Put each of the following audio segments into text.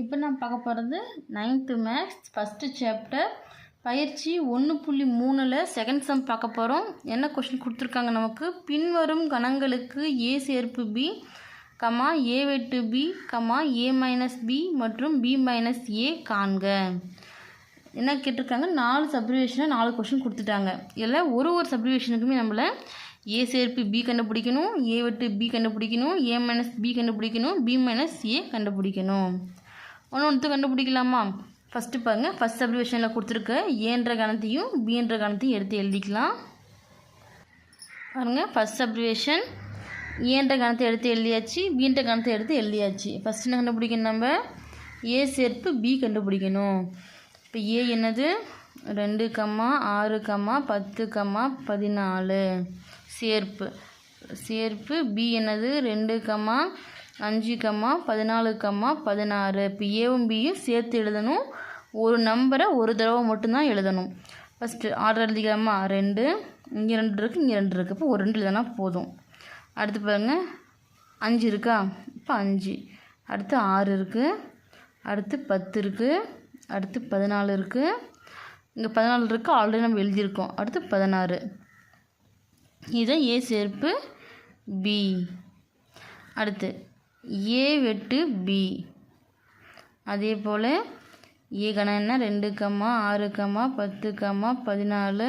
இப்போ நான் பார்க்க போகிறது நைன்த்து மேக்ஸ் ஃபஸ்ட்டு சாப்டர் பயிற்சி ஒன்று புள்ளி மூணில் செகண்ட் சம் பார்க்க போகிறோம் என்ன கொஷின் கொடுத்துருக்காங்க நமக்கு? பின்வரும் கணங்களுக்கு ஏ சேர்ப்பு பி கமா ஏ வெட்டு B comma A minus B மற்றும் பி மைனஸ் ஏ காண்க. என்ன கேட்டிருக்காங்க? நாலு சப்ரிவேஷனை நாலு கொஷின் கொடுத்துட்டாங்க. இதில் ஒரு ஒரு சப்ரிவேஷனுக்குமே நம்மளை ஏ சேர்ப்பு பி கண்டுபிடிக்கணும் ஏ வெட்டு பி கண்டுபிடிக்கணும் ஏ மைனஸ் பி கண்டுபிடிக்கணும் பி மைனஸ் ஏ கண்டுபிடிக்கணும். ஒன்று ஒன்று கண்டுபிடிக்கலாமா? ஃபஸ்ட்டு பாருங்கள் ஃபஸ்ட் சப்ரிவேஷனில் கொடுத்துருக்க ஏன்ற கணத்தையும் பின்ற கணத்தையும் எடுத்து எழுதிக்கலாம். பாருங்கள் ஃபஸ்ட் சப்ரிவேஷன் ஏன்ற கணத்தை எடுத்து எழுதியாச்சு பீன்ற கணத்தை எடுத்து எழுதியாச்சு. ஃபஸ்ட் என்ன கண்டுபிடிக்கணும் நம்ம? ஏ சேர்ப்பு பி கண்டுபிடிக்கணும். இப்போ ஏ என்னது? ரெண்டு கம்மா ஆறு கம்மா பத்து கம்மா பதினாலு. சேர்ப்பு. சேர்ப்பு பி என்னது? ரெண்டு கம்மா அஞ்சு கம்மா பதினாலு கம்மா பதினாறு. இப்போ ஏவும் பியும் சேர்த்து எழுதணும். ஒரு நம்பரை ஒரு தடவை மட்டும்தான் எழுதணும். ஃபஸ்ட்டு ஆர்டர் எழுதிக்கலாமா? ரெண்டு. இங்கே ரெண்டு இருக்குது இங்கே ரெண்டு இருக்குது இப்போ ஒரு ரெண்டு எழுதினா போதும். அடுத்து பாருங்கள் அஞ்சு இருக்கா? இப்போ அஞ்சு. அடுத்து ஆறு இருக்குது அடுத்து பத்து இருக்குது அடுத்து பதினாலு இருக்குது இங்கே பதினாலு இருக்குது ஆல்ரெடி நம்ம எழுதியிருக்கோம். அடுத்து பதினாறு. இதுதான் ஏ சேர்ப்பு பி அடுத்து ஏ வெட்டு பி அதே போல் ஏ கணம் என்ன? ரெண்டு கம்மா ஆறு கம்மா பத்து கம்மா பதினாலு.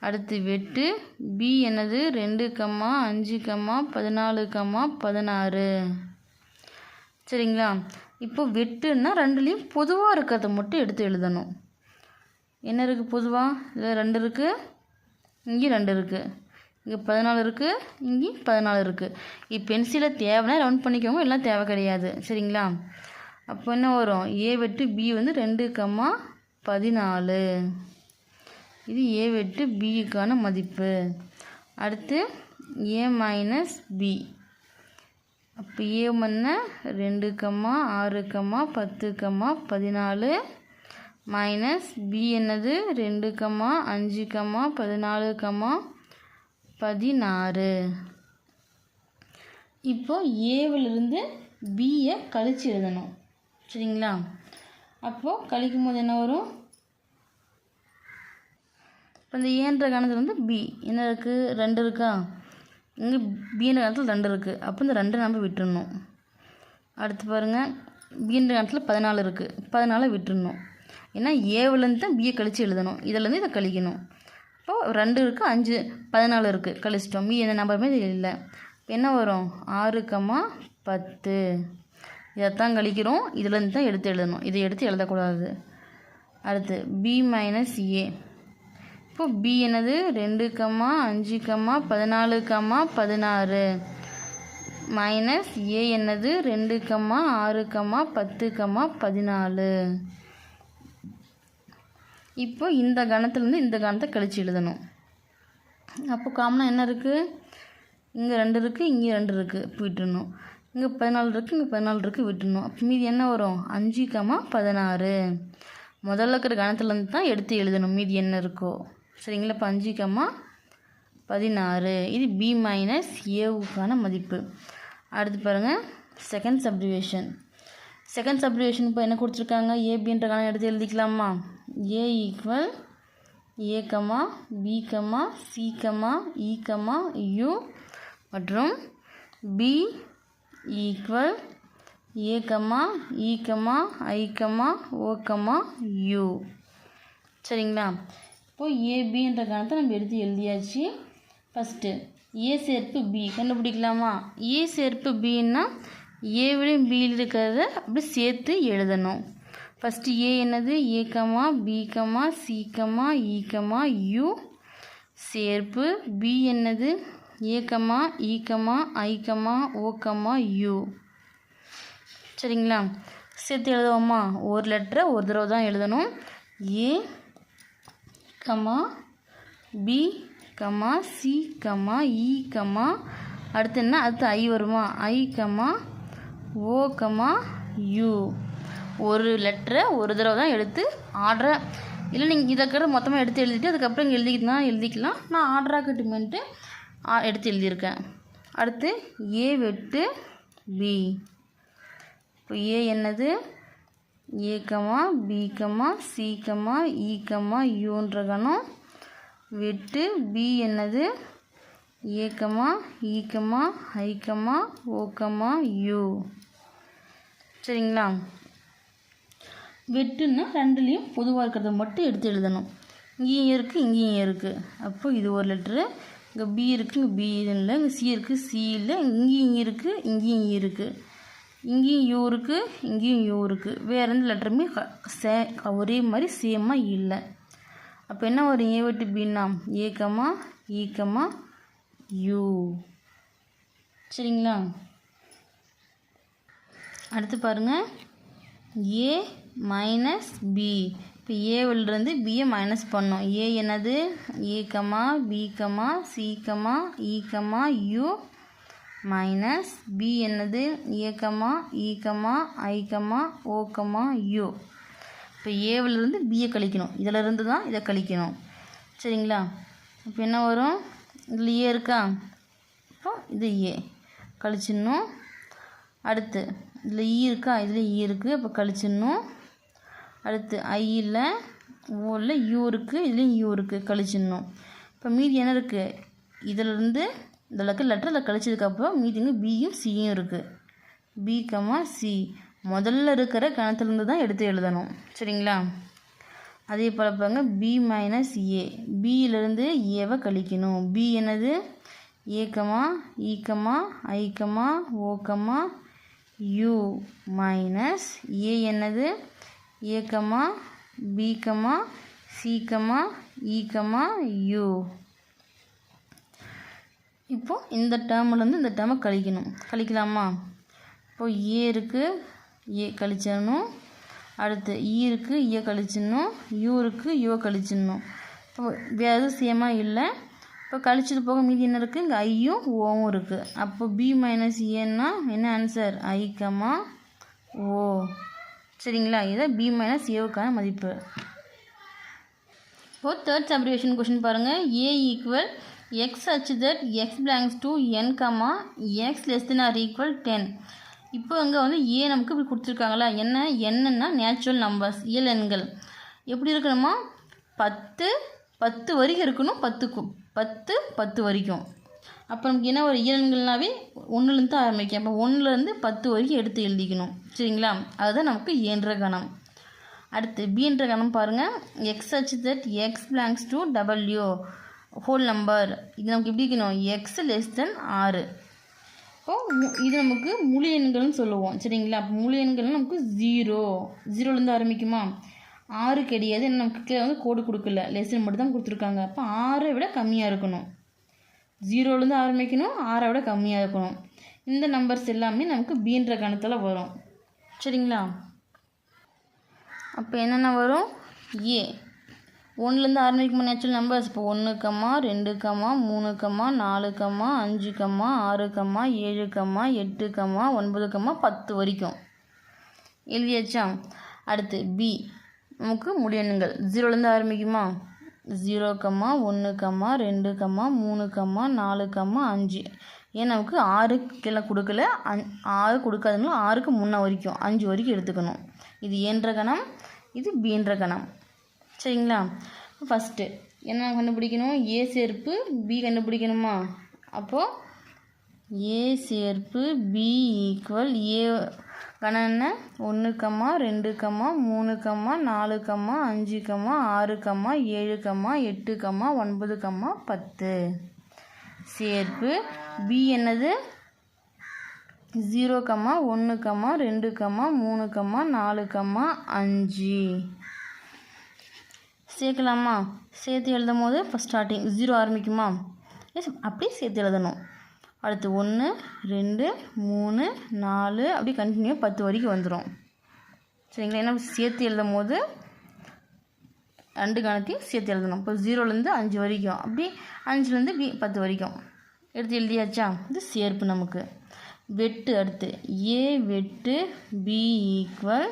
அடுத்து வெட்டு பி என்னது? ரெண்டு கம்மா அஞ்சு கம்மா பதினாலு கம்மா பதினாறு. சரிங்களா? இப்போ வெட்டுன்னா ரெண்டுலேயும் பொதுவாக இருக்கிறத மட்டும் எடுத்து எழுதணும். என்ன இருக்குது பொதுவாக இதில் ரெண்டு இருக்குது இங்கே ரெண்டு இருக்குது இங்கே பதினாலு இருக்குது இங்கேயும் பதினாலு இருக்குது இப்போ பென்சிலை தேவைன்னா ரவுண்ட் பண்ணிக்கோங்க எல்லாம் தேவை கிடையாது. சரிங்களா? அப்போ என்ன வரும்? ஏ வெட்டு பி வந்து ரெண்டு கம்மா பதினாலு. இது ஏ வெட்டு பிக்கான மதிப்பு. அடுத்து ஏ மைனஸ் பி அப்போ ஏ மண்ண ரெண்டு கம்மா ஆறு கம்மா பத்து கம்மா பதினாலு. மைனஸ் பி என்னது? ரெண்டு கம்மா அஞ்சு கம்மா பதினாலு கம்மா பதினாறு. இப்போ ஏவிலிருந்து பியை கழிச்சு எழுதணும். சரிங்களா? அப்போது கழிக்கும் போது என்ன வரும்? இப்போ இந்த ஏன்ற கணத்தில் வந்து பி என்ன இருக்குது ரெண்டு இருக்கா? இங்கே பீன்ற கணத்தில் ரெண்டு இருக்குது அப்போ இந்த ரெண்டை நம்ம விட்டுடணும் அடுத்து பாருங்கள் பீன்ற கணத்தில் பதினாலு இருக்குது பதினாலை விட்டுடணும் ஏன்னா ஏவிலேருந்து தான் பிஏ கழித்து எழுதணும். இதிலேருந்து இதை கழிக்கணும். இப்போது ரெண்டு இருக்குது அஞ்சு பதினாலு இருக்குது கழிச்சிட்டோம். மீ எந்த நம்பருமே இல்லை. என்ன வரும்? ஆறு கம்மா பத்து. இதைத்தான் கழிக்கிறோம். இதுலேருந்து தான் எடுத்து எழுதணும். இதை எடுத்து எழுதக்கூடாது. அடுத்து பி மைனஸ் ஏ இப்போ பி என்னது? ரெண்டு கம்மா அஞ்சு கம்மா பதினாலு கம்மா பதினாறு. மைனஸ் ஏ என்னது? ரெண்டு கம்மா ஆறு கம்மா பத்து கம்மா பதினாலு. இப்போ இந்த கணத்துலேருந்து இந்த கணத்தை கழித்து எழுதணும். அப்போ காமனாக என்ன இருக்குது இங்கே ரெண்டு இருக்குது இங்கே ரெண்டு இருக்குது விட்டுடணும் இங்கே பதினாலு இருக்குது இங்கே பதினாலு இருக்குது விட்டுடணும் அப்போ மீதி என்ன வரும்? அஞ்சு கம்மா பதினாறு. முதல்ல இருக்கிற கணத்துலேருந்து தான் எடுத்து எழுதணும் மீதி என்ன இருக்கோ. சரிங்களா? இப்போ அஞ்சு கம்மா பதினாறு. இது பி மைனஸ் ஏவுக்கான மதிப்பு. அடுத்து பாருங்கள் செகண்ட் சப்டிவேஷன் செகண்ட் சப்ரிவேஷன் இப்போ என்ன கொடுத்துருக்காங்க? ஏபின்ற கணம் எடுத்து எழுதிக்கலாமா? A equal A comma B comma C comma E comma U மற்றும் B equal A comma E comma I comma O comma U சரிங்களா? இப்போது ஏபின்ற கணத்தை நம்ம எடுத்து எழுதியாச்சு. ஃபஸ்ட்டு ஏ சேர்ப்பு பி கண்டுபிடிக்கலாமா? ஏ சேர்ப்பு பின்னா ஏவிலையும் பியில் இருக்கிறத அப்படி சேர்த்து எழுதணும். ஃபஸ்ட்டு ஏ என்னது? ஏக்கமா பிகமா சிகமா ஈக்கமா யூ சேர்ப்பு. பி என்னது? A comma E comma I comma O comma I comma O U சரிங்களா? சேர்த்து எழுதுவோமா? ஒரு லெட்டரை ஒரு தடவை தான் எழுதணும். A comma B comma C comma E comma அடுத்து என்ன? அடுத்து ஐ வருமா? I comma O comma U. ஒரு லெட்டரை ஒரு தடவை தான் எடுத்து ஆர்டரை இல்லை நீங்கள் இதை மொத்தமாக எடுத்து எழுதிட்டு அதுக்கப்புறம் இங்கே எழுதிக்கலாம் எழுதிக்கலாம். நான் ஆர்டராக கட்டுமென்ட்டு எடுத்து எழுதியிருக்கேன். அடுத்து ஏ வெட்டு பி இப்போ ஏ என்னது? ஏக்கமா பிகமா பி ஈக்கமா e யூன்ற கணம். வெட்டு பி என்னது? A comma E comma e I comma O comma U சரிங்களா? வெட்டுன்னா ரெண்டுலேயும் பொதுவாக இருக்கிறத மட்டும் எடுத்து எழுதணும். இங்கேயும் இருக்குது இங்கேயும் இருக்குது அப்போ இது ஒரு லெட்ரு இங்கே பி இருக்குது இங்கே பி இல்லை. இங்கே சி இருக்குது சி இல்லை. இங்கேயும் இருக்குது இங்கேயும் இருக்குது இங்கேயும் யூ இருக்குது இங்கேயும் யூ இருக்குது வேறு எந்த லெட்டருமே க- சே ஒரே மாதிரி சேமாக இல்லை. அப்போ என்ன வரும்? ஏ வெட்டு பின்னா ஏக்கமா ஈக்கமா e, யூ சரிங்களா? அடுத்து பாருங்கள் ஏ மைனஸ் பி இப்போ ஏவிலிருந்து பியை மைனஸ் பண்ணோம் ஏ என்னது? A comma B comma C comma E comma U minus B என்னது? A comma E comma I comma O comma U இப்போ ஏவிலிருந்து பியை கழிக்கணும். இதில் இருந்து தான் இதை கழிக்கணும். சரிங்களா? இப்போ என்ன வரும்? இதில் ஏ இருக்கா? இப்போ இது ஏ கழிச்சிடணும். அடுத்து இதில் ஈ இருக்கா? இதில் ஈ இருக்குது அப்போ கழிச்சிடணும். அடுத்து ஐ இல்லை ஓவில் யூ இருக்குது இதுலேயும் யூ இருக்குது கழிச்சிடணும். இப்போ மீதி என்ன இருக்குது இதிலிருந்து இதில் லக்கு லெட்டரில் கழிச்சதுக்கப்புறம் மீதிங்க பியும் சியும் இருக்குது பி கமா சி முதல்ல இருக்கிற கணத்துலேருந்து தான் எடுத்து எழுதணும். சரிங்களா? அதே போல் பாருங்க. பி மைனஸ் ஏ பியிலேருந்து ஏவை கழிக்கணும். பி என்னது? A comma E comma I comma O comma U minus A என்னது? ஏக்கமா பிகமா சிகமா ஈக்கமா யூ இப்போ இந்த டேர்ம்லேருந்து இந்த டேர்மை கழிக்கணும். கழிக்கலாமா? இப்போ ஏ இருக்குது ஏ கழிச்சிடணும். அடுத்து e ஈ இருக்குது ஏ கழிச்சிடணும். யூ இருக்குது யூ கழிச்சிடணும். இப்போ வேறு எதுவும் சேமாக இல்லை. இப்போ கழிச்சது போக மீதி என்ன இருக்குது இங்கே ஐயும் ஓவும் இருக்குது அப்போ பி மைனஸ் ஏன்னா e என்ன ஆன்சர் ஐ ஓ சரிங்களா? இதான் பி மைனஸ் ஏவுக்கான மதிப்பு. இப்போ தேர்ட் சப்ரிவேஷன் கொஷின் பாருங்கள் A equal X such that X belongs to N comma X less than or equal ten இப்போ அங்கே வந்து ஏ நமக்கு இப்படி கொடுத்துருக்காங்களா? என்ன? என்னன்னா நேச்சுரல் நம்பர்ஸ் இயல் எண்கள். எப்படி இருக்கணுமா? பத்து பத்து வரைக்கும் இருக்கணும் பத்துக்கும். பத்து பத்து வரைக்கும். அப்போ நமக்கு என்ன ஒரு இயல்கள்னாவே ஒன்றுலேருந்து ஆரம்பிக்கும். அப்போ ஒன்றுலேருந்து பத்து வரைக்கும் எடுத்து எழுதிக்கணும். சரிங்களா? அதுதான் நமக்கு ஏன்ற கணம். அடுத்து பீன்ற கணம் பாருங்கள் X such that X belongs to W whole number இது நமக்கு எப்படி இருக்கணும்? எக்ஸ் லெஸ் தென் ஆறு இப்போ மு- இது நமக்கு முழு எண்கள்னு சொல்லுவோம். சரிங்களா? அப்போ முழு எண்கள்னா நமக்கு ஜீரோ ஜீரோலேருந்து ஆரம்பிக்குமா? ஆறு கிடையாது ஏன்னா நமக்கு கீழே வந்து கோடு கொடுக்கல. லெசன் மட்டும் தான் கொடுத்துருக்காங்க. அப்போ ஆறை விட கம்மியாக இருக்கணும். ஜீரோலேருந்து ஆரம்பிக்கணும் ஆறை விட கம்மியாக இருக்கணும். இந்த நம்பர்ஸ் எல்லாமே நமக்கு பீன்ற கணத்தில் வரும். சரிங்களா? அப்போ என்னென்ன வரும்? ஏ ஒன்றுலேருந்து ஆரம்பிக்கும் நேச்சுரல் நம்பர்ஸ் இப்போ ஒன்று கம்மா ரெண்டு கம்மா மூணு கம்மா நாலு கம்மா அஞ்சு கம்மா ஆறு கம்மா ஏழு கம்மா எட்டு கம்மா ஒன்பது கம்மா பத்து வரைக்கும். எழுதியாச்சா? அடுத்து பி நமக்கு முடியணுங்கள். ஜீரோலேருந்து ஆரம்பிக்குமா? ஜீரோ கம்மா ஒன்று கம்மா ரெண்டு கம்மா மூணு கம்மா நாலு கம்மா அஞ்சு. ஏன் நமக்கு ஆறு கீழே கொடுக்கல? அஞ் ஆறு கொடுக்காதுங்களும் ஆறுக்கு முன்ன வரைக்கும் அஞ்சு வரைக்கும் எடுத்துக்கணும். இது ஏன்ற கணம் இது பீன்ற கணம். சரிங்களா? ஃபஸ்ட்டு என்ன கண்டுபிடிக்கணும்? ஏ சேர்ப்பு பி கண்டுபிடிக்கணுமா? அப்போது ஏ சேர்ப்பு பி ஈக்குவல் ஏ கணம் என்ன? ஒன்று கம்மா ரெண்டு கம்மா மூணு கம்மா நாலு கம்மா அஞ்சு கம்மா ஆறு கம்மா ஏழு கம்மா எட்டு கம்மா ஒன்பது கம்மா பத்து. சேர்ப்பு. பி என்னது? ஜீரோ கம்மா ஒன்று கம்மா ரெண்டு கம்மா மூணு கம்மா நாலு கம்மா அஞ்சு. சேர்க்கலாமா? சேர்த்து எழுதும் போது ஃபஸ்ட் ஸ்டார்டிங் ஜீரோ ஆரம்பிக்குமா? எஸ் அப்படியே சேர்த்து எழுதணும். அடுத்து ஒன்று ரெண்டு மூணு நாலு அப்படி கண்டினியூ பத்து வரைக்கும் வந்துடும் சரிங்களா? ஏன்னா சேர்த்து எழுதும் போது ரெண்டு கணத்தையும் சேர்த்து எழுதணும். இப்போ ஜீரோலேருந்து அஞ்சு வரைக்கும். அப்படி அஞ்சுலேருந்து பி பத்து வரைக்கும். எடுத்து எழுதியாச்சா? இது சேர்ப்பு நமக்கு. வெட்டு அடுத்து. ஏ வெட்டு பி ஈக்குவல்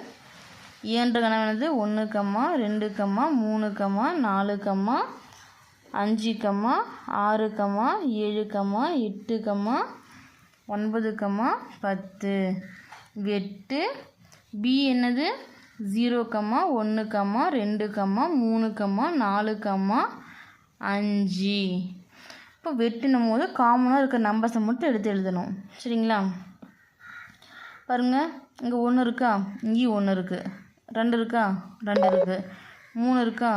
ஏன்ற கணவனது ஒன்று கம்மா ரெண்டு கம்மா மூணு கம்மா நாலு கம்மா அஞ்சு கம்மா ஆறு கம்மா ஏழு கம்மா எட்டு கம்மா ஒன்பது கம்மா பத்து. வெட்டு பி என்னது? ஜீரோ கம்மா ஒன்று கம்மா ரெண்டு கம்மா மூணு கம்மா நாலு கம்மா அஞ்சு. இப்போ வெட்டினும் போது காமனாக இருக்கிற நம்பர்ஸை மட்டும் எடுத்து எழுதணும். சரிங்களா? பாருங்கள் இங்கே ஒன்று இருக்கா? இங்கேயும் ஒன்று இருக்குது ரெண்டு இருக்கா? ரெண்டு இருக்குது மூணு இருக்கா?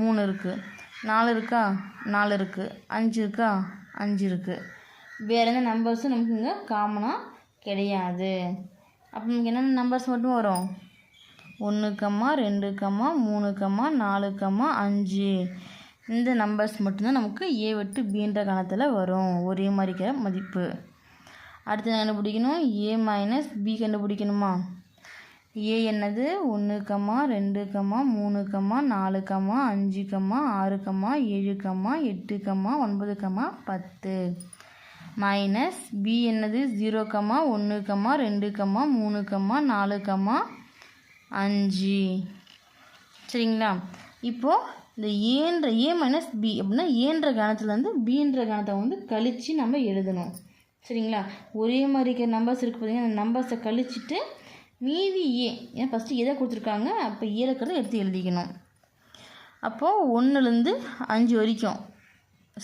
மூணு இருக்குது நாலு இருக்கா? நாலு இருக்குது அஞ்சு இருக்கா? அஞ்சு இருக்குது வேறு எந்த நம்பர்ஸும் நமக்கு இங்கே காமனாக கிடையாது. அப்போ நமக்கு என்னென்ன நம்பர்ஸ் மட்டும் வரும்? ஒன்று கம்மா ரெண்டு கம்மா மூணு கம்மா நாலு கம்மா அஞ்சு. இந்த நம்பர்ஸ் மட்டும்தான் நமக்கு ஏ விட்டு பீன்ற கணத்தில் வரும். ஒரே மாதிரி இருக்கிற மதிப்பு. அடுத்து என்ன கண்டுபிடிக்கணும் ஏ மைனஸ் பி கண்டுபிடிக்கணுமா? ஏ என்னது? ஒன்று கம்மா ரெண்டு கம்மா மூணு கம்மா நாலு கம்மா அஞ்சு கம்மா ஆறு கம்மா ஏழு கம்மா எட்டு கம்மா ஒன்பது கம்மா பத்து. மைனஸ் பி என்னது? ஜீரோ கம்மா ஒன்று கம்மா ரெண்டு கம்மா மூணு கம்மா நாலு கம்மா அஞ்சு. சரிங்களா? இப்போது இந்த ஏன்ற ஏ மைனஸ் பி அப்படின்னா ஏன்ற கணத்துலேருந்து பீன்ற கணத்தை வந்து கழித்து நம்ம எழுதணும். சரிங்களா? ஒரே மாதிரி இருக்கிற நம்பர்ஸ் இருக்குது பார்த்தீங்கன்னா அந்த நம்பர்ஸை கழிச்சிட்டு மீதி ஏ. ஏன்னா ஃபஸ்ட்டு எதை கொடுத்துருக்காங்க அப்போ ஏ இருக்கிறத எடுத்து எழுதிக்கணும். அப்போது ஒன்றுலேருந்து அஞ்சு வரைக்கும்.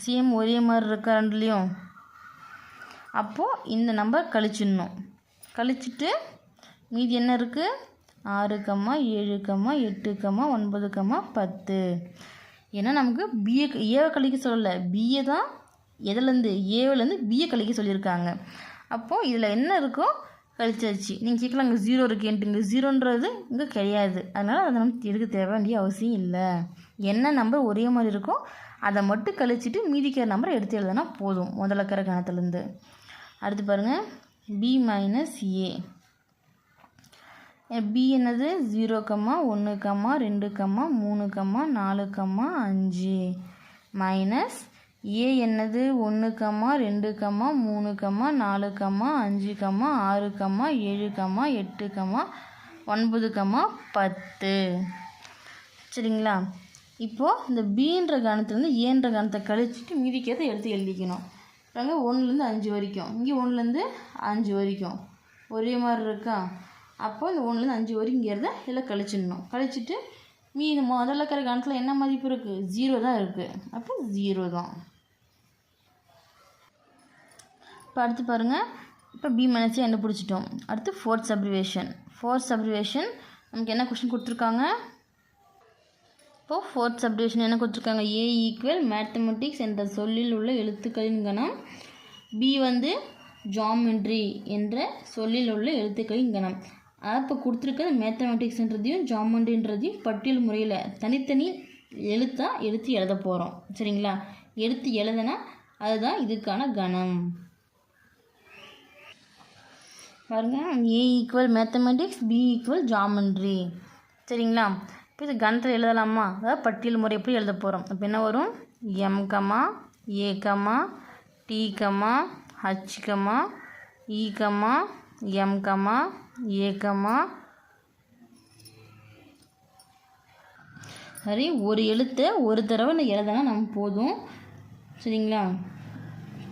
சேம் ஒரே மாதிரி இருக்கா ரெண்டுலேயும்? அப்போது இந்த நம்பர் கழிச்சிடணும். கழிச்சிட்டு மீதி என்ன இருக்குது ஆறு கம்மா ஏழு கம்மா எட்டு கம்மா ஒன்பது கம்மா பத்து. ஏன்னா நமக்கு பிஏ ஏவை கழிக்க சொல்லலை. பிஏ தான் எதுலேருந்து? ஏவிலேருந்து பிஏ கழிக்க சொல்லியிருக்காங்க. அப்போது இதில் என்ன இருக்கோ கழிச்சாச்சு. நீங்கள் கேட்கலாம் இங்கே ஜீரோ இருக்கேன்ட்டு இங்கே ஜீரோன்றது இங்கே கிடையாது. அதனால் அதை நம்ம எடுக்க தேவை வேண்டிய அவசியம் இல்லை. என்ன நம்பர் ஒரே மாதிரி இருக்கோ அதை மட்டும் கழிச்சிட்டு மீதிக்கிற நம்பரை எடுத்து எழுதுனா போதும் முதல்ல கர கணத்துலேருந்து. அடுத்து பாருங்கள் பி மைனஸ் ஏ பி என்னது? ஜீரோ கம்மா ஒன்று கம்மா ரெண்டு கம்மா மூணு கம்மா நாலு கம்மா அஞ்சு மைனஸ் ஏ என்னது? ஒன்று கம்மா ரெண்டு கம்மா மூணு கம்மா நாலு கம்மா அஞ்சு கம்மா ஆறு கம்மா ஏழு கம்மா எட்டு கம்மா ஒன்பது கம்மா பத்து. சரிங்களா? இப்போது இந்த பீன்ற கணத்துலேருந்து ஏன்ற கணத்தை கழிச்சிட்டு மீதிக்கிறத எடுத்து எழுதிக்கணும். பாருங்க ஒன்றுலேருந்து அஞ்சு வரைக்கும். இங்கே ஒன்றுலேருந்து அஞ்சு வரைக்கும். ஒரே மாதிரி இருக்கா? அப்போ இந்த ஒன்றுலேருந்து அஞ்சு வரைங்கிறத இதில் கழிச்சிடணும். கழிச்சிட்டு மீதி முதல்ல இருக்கிற கணத்தில் என்ன மதிப்பு இருக்குது ஜீரோ தான் இருக்குது அப்போ ஜீரோ தான். இப்போ அடுத்து பாருங்கள் இப்போ பி மைனஸே கண்டுபிடிச்சிட்டோம். அடுத்து ஃபோர்த் சப்ரிவேஷன் ஃபோர்த் சப்ரிவேஷன் நமக்கு என்ன கொஷின் கொடுத்துருக்காங்க? இப்போது ஃபோர்த் சப்ரிவேஷன் என்ன கொடுத்துருக்காங்க? ஏ ஈக்குவல் மேத்தமெட்டிக்ஸ் என்ற சொல்லில் உள்ள எழுத்துக்களின் கணம். பி வந்து ஜாமெண்ட்ரி என்ற சொல்லில் உள்ள எழுத்துக்களின் கணம். அதாவது இப்போ கொடுத்துருக்க மேத்தமெட்டிக்ஸ்ன்றதையும் ஜாமெண்ட்ரின்றதையும் பட்டியல் முறையில் தனித்தனி எழுத்தாக எடுத்து எழுத போகிறோம் சரிங்களா? எடுத்து எழுதுனா அதுதான் இதுக்கான கணம். பாருங்க. A equal mathematics B equal geometry சரிங்களா? இப்போ இது கணத்தில் எழுதலாமா? அதாவது பட்டியல் முறை எப்படி எழுத போகிறோம் இப்போ என்ன வரும்? M comma A comma T comma H comma E comma M comma A comma சரி ஒரு எழுத்தை ஒரு தடவை நான் எழுதினா நம்ம போதும். சரிங்களா?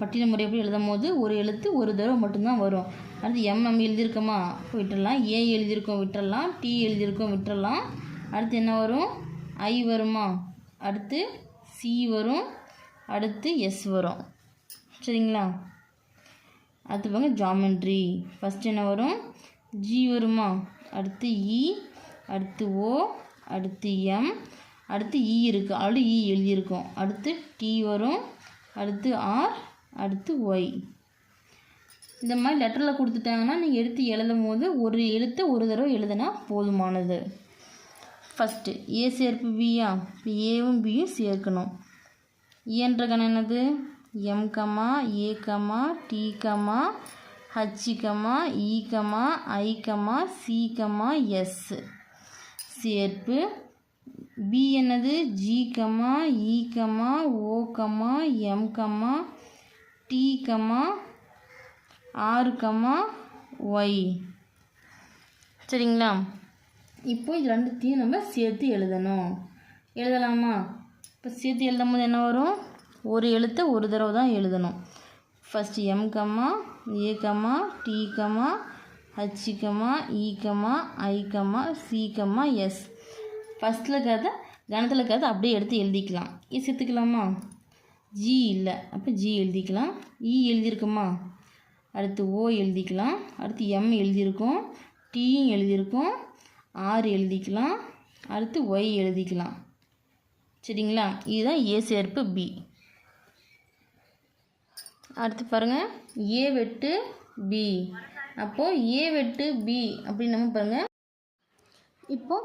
பட்டியல் முறை எப்படி எழுதும் போது ஒரு எழுத்து ஒரு தடவை மட்டும்தான் வரும். அடுத்து எம் நம்ம எழுதியிருக்கோமா? விட்டுடலாம். ஏ எழுதியிருக்கோம் விட்டுடலாம். டி எழுதியிருக்கோம் விட்டுறலாம் அடுத்து என்ன வரும்? ஐ வருமா? அடுத்து சி வரும். அடுத்து எஸ் வரும். சரிங்களா? அடுத்து பாருங்க ஜாமெண்ட்ரி ஃபஸ்ட் என்ன வரும்? ஜி வருமா? அடுத்து இ அடுத்து ஓ அடுத்து எம் அடுத்து e இ இருக்குது ஆல்ரெடி e இ எழுதியிருக்கோம். அடுத்து டி வரும். அடுத்து ஆர் அடுத்து ஒய் இந்த மாதிரி லெட்டரில் கொடுத்துட்டாங்கன்னா நீங்கள் எடுத்து எழுதும் போது ஒரு எழுத்தை ஒரு தடவை எழுதுனா போதுமானது. ஃபஸ்ட்டு ஏ சேர்ப்பு பியா இப்போ ஏவும் பியும் சேர்க்கணும் e ஏன்ற கணம் என்னது M comma A comma T comma H comma E comma I comma C comma S சேர்ப்பு பி என்னது? G comma E comma O comma M comma T comma ஆறு கமா ஒய் சரிங்களா? இப்போ இது ரெண்டுத்தையும் நம்ம சேர்த்து எழுதணும். எழுதலாமா? இப்போ சேர்த்து எழுதும் போது என்ன வரும்? ஒரு எழுத்தை ஒரு தடவை தான் எழுதணும். First M comma A comma T comma H comma E comma I comma C comma S ஃபஸ்ட்டில் இருக்கிறத கணத்தில் இருக்கிறத அப்படியே எடுத்து எழுதிக்கலாம். சேர்த்துக்கலாமா? ஜி இல்லை. அப்போ ஜி எழுதிக்கலாம். இ எழுதியிருக்குமா? அடுத்து ஓ எழுதிக்கலாம். அடுத்து எம் எழுதியிருக்கோம். டீயும் எழுதியிருக்கோம். ஆர் எழுதிக்கலாம். அடுத்து ஒய் எழுதிக்கலாம். சரிங்களா? இதுதான் ஏ சேர்ப்பு பி அடுத்து பாருங்கள் ஏ வெட்டு பி அப்போது ஏ வெட்டு பி அப்படின்னு நம்ம பாருங்கள் இப்போ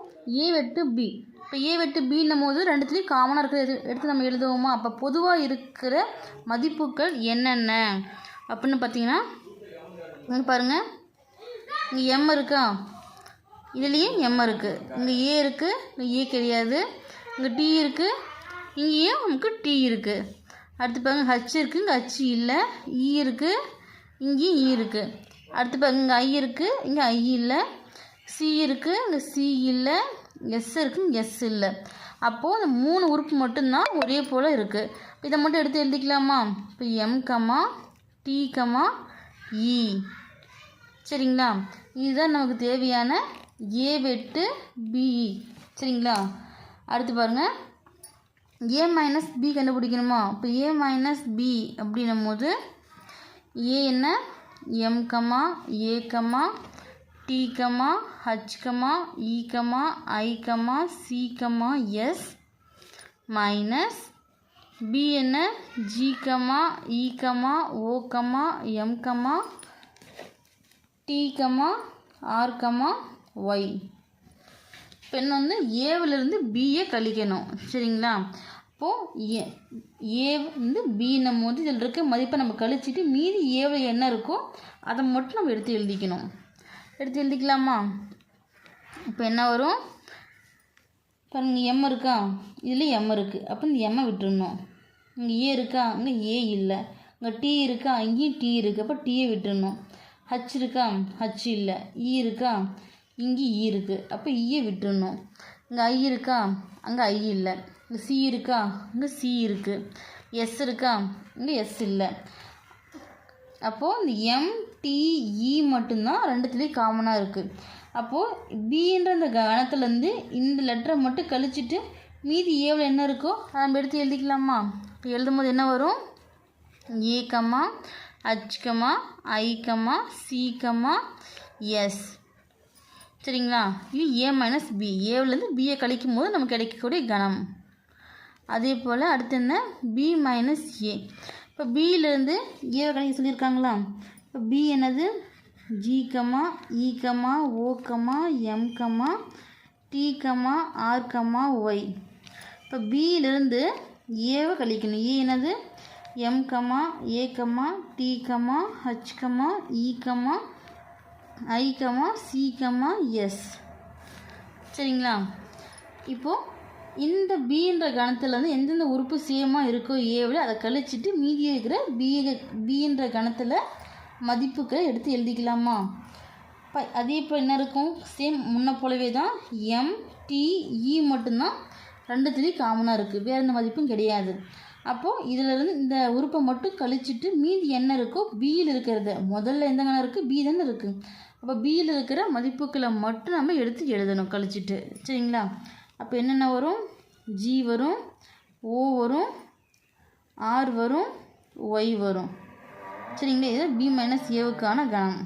ஏ வெட்டு பி இப்போ ஏ வெட்டு பின்னும் போது ரெண்டுத்துலேயும் காமனாக இருக்கிற எது எடுத்து நம்ம எழுதுவோமா? அப்போ பொதுவாக இருக்கிற மதிப்புகள் என்னென்ன? அப்படின்னு பார்த்தீங்கன்னா இங்கே பாருங்கள் இங்கே எம் இருக்கா? இதுலேயும் எம் இருக்குது இங்கே ஏ இருக்குது இங்கே ஏ கிடையாது. இங்கே டி இருக்குது இங்கேயும் நமக்கு டி இருக்குது அடுத்து பாருங்க ஹச் இருக்குது இங்கே ஹச் இல்லை. இ e இருக்குது இங்கேயும் e இ இருக்குது அடுத்து பாருங்க இங்கே ஐ இருக்குது இங்கே ஐ இல்லை. சி இருக்குது இந்த சி இல்லை எஸ் இருக்குது எஸ் இல்லை. அப்போது இந்த மூணு உறுப்பு மட்டும்தான் ஒரே போல் இருக்குது இதை மட்டும் எடுத்து எழுதிக்கலாமா? இப்போ M comma T comma E சரிங்களா? இதுதான் நமக்கு தேவையான ஏ வெட்டு பிஇ சரிங்களா? அடுத்து பாருங்கள் ஏ மைனஸ் பி கண்டுபிடிக்கணுமா? இப்போ ஏ மைனஸ் பி அப்படின்னும் போது ஏ என்ன? M comma A comma T comma H comma E comma I comma C comma S minus B என்ன? ஜிகமா ஈகமா ஓகமா எம்கமா டிகமா ஆர்கமா ஒய் இப்போ என்ன வந்து? ஏவிலிருந்து பிஏ கழிக்கணும். சரிங்களா? அப்போது ஏ ஏ வந்து பின்னும் போது இதில் இருக்க மதிப்பை நம்ம கழிச்சிட்டு மீதி ஏவில் என்ன இருக்கோ அதை மட்டும் நம்ம எடுத்து எழுதிக்கணும். எடுத்து எழுதிக்கலாமா? இப்போ என்ன வரும்? பாருங்கள் எம் இருக்கா? இதில் எம் இருக்குது அப்போ இந்த எம்மை விட்டுருணும் இங்கே ஏ இருக்கா? இங்கே ஏ இல்லை. இங்கே டி இருக்கா? இங்கேயும் டி இருக்குது அப்போ டீயை விட்டுருணும் ஹச் இருக்கா? ஹச் இல்லை. இ e இருக்கா? இங்கே ஈ e இருக்குது அப்போ ஈயை e விட்டுருணும் இங்கே ஐ இருக்கா? அங்கே ஐ இல்லை. இங்கே சி இருக்கா? இங்கே சி இருக்குது எஸ் இருக்கா? இங்கே எஸ் இல்லை. அப்போது இந்த எம் டிஇ e மட்டும்தான் ரெண்டுத்துலேயும் காமனாக இருக்குது அப்போது பின்ற இந்த கணத்துலேருந்து இந்த லெட்டரை மட்டும் கழிச்சிட்டு மீதி ஏவில் என்ன இருக்கோ அதை நம்ம எடுத்து எழுதிக்கலாமா? இப்போ எழுதும் போது என்ன வரும்? A comma H comma I C S சரிங்களா இது ஏ மைனஸ் பி ஏவிலேருந்து பிஏ கழிக்கும் போது நமக்கு கிடைக்கக்கூடிய கணம். அதே போல் அடுத்து என்ன? பி மைனஸ் ஏ இப்போ பியிலேருந்து ஏ கழிக்க சொல்லியிருக்காங்களா? இப்போ பி என்னது? G comma E comma O comma M comma T comma R comma T comma Y இப்போ பியிலேருந்து ஏவை கழிக்கணும். ஏ என்னது? M comma A comma T comma H comma T I comma H I comma S சரிங்களா? இப்போது இந்த பின்ற கணத்துலேருந்து எந்தெந்த உறுப்பு சேமாக இருக்கோ ஏவில் அதை கழிச்சிட்டு மீதி இருக்கிற பி பின்ற கணத்தில் மதிப்புகளை எடுத்து எழுதிக்கலாமா? இப்போ அதே இப்போ என்ன இருக்கும்? சேம் முன்ன போலவே தான் எம் டி இ மட்டும்தான் ரெண்டுத்துலேயும் காமனாக இருக்குது வேறு எந்த மதிப்பும் கிடையாது. அப்போது இதிலிருந்து இந்த உறுப்பை மட்டும் கழிச்சிட்டு மீதி என்ன இருக்கோ பியில் இருக்கிறது முதல்ல எந்த கணம் இருக்குது பி தானே இருக்குது அப்போ பியில் இருக்கிற மதிப்புகளை மட்டும் நம்ம எடுத்து எழுதணும் கழிச்சிட்டு. சரிங்களா? அப்போ என்னென்ன வரும்? ஜி வரும் ஓ வரும் ஆர் வரும் ஒய் வரும். சரிங்களா? இது பி மைனஸ் ஏவுக்கான கணம்